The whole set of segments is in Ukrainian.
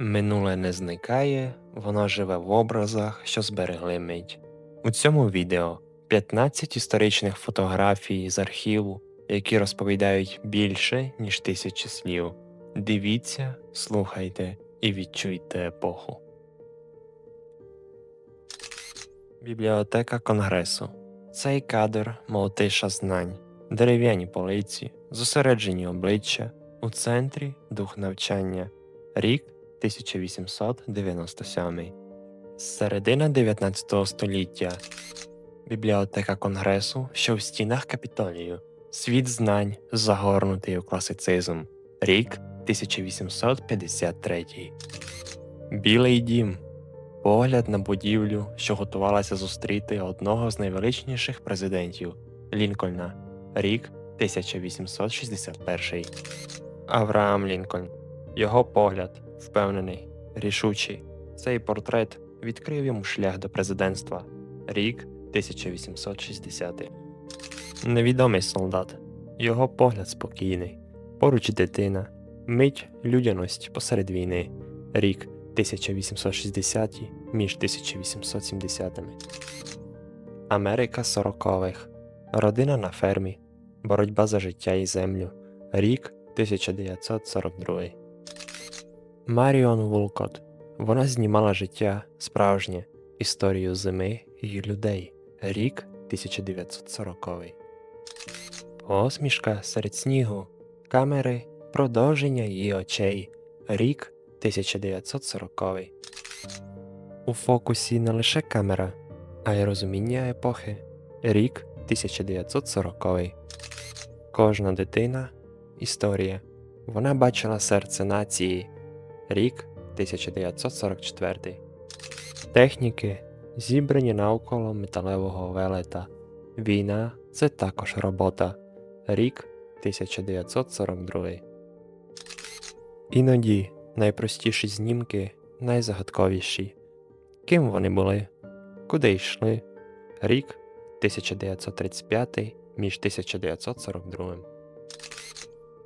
Минуле не зникає, воно живе в образах, що зберегли мить. У цьому відео 15 історичних фотографій з архіву, які розповідають більше, ніж тисячі слів. Дивіться, слухайте і відчуйте епоху. Бібліотека Конгресу. Цей кадр молотиша знань, дерев'яні полиці, зосереджені обличчя, у центрі дух навчання. Рік 1897. Середина 19 століття. Бібліотека Конгресу, що в стінах Капітолію. Світ знань, загорнутий у класицизм. Рік 1853. Білий дім. Погляд на будівлю, що готувалася зустріти одного з найвеличніших президентів Лінкольна. Рік 1861. Авраам Лінкольн. Його погляд, впевнений, рішучий. Цей портрет відкрив йому шлях до президентства. Рік 1860. Невідомий солдат. Його погляд спокійний. Поруч дитина. Мить людяність посеред війни. Рік 1860 між 1870 Америка сорокових. Родина на фермі. Боротьба за життя і землю. Рік 1942. Маріон Вулкот. Вона знімала життя справжнє, історію зими і людей. Рік 1940. Посмішка серед снігу. Камери продовження її очей. Рік 1940. У фокусі не лише камера, а й розуміння епохи. Рік 1940. Кожна дитина історія. Вона бачила серце нації. Рік 1944. Техніки, зібрані навколо металевого велета. Війна це також робота. Рік 1942. Іноді найпростіші знімки найзагадковіші. Ким вони були? Куди йшли? Рік 1935 між 1942.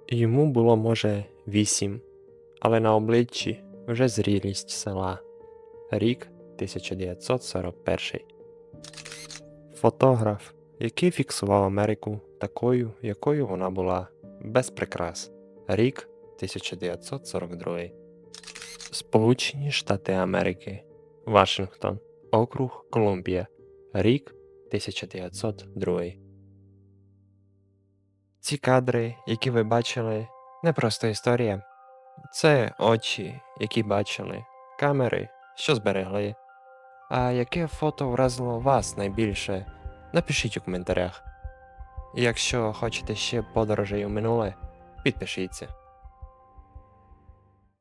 Йому було, може, вісім, але на обличчі вже зрілість села. Рік 1941. Фотограф, який фіксував Америку такою, якою вона була, без прикрас. Рік 1942. Сполучені Штати Америки. Вашингтон. Округ Колумбія. Рік 1902. Ці кадри, які ви бачили, не просто історія. Це очі, які бачили, камери, що зберегли. А яке фото вразило вас найбільше? Напишіть у коментарях. Якщо хочете ще подорожей у минуле, підпишіться.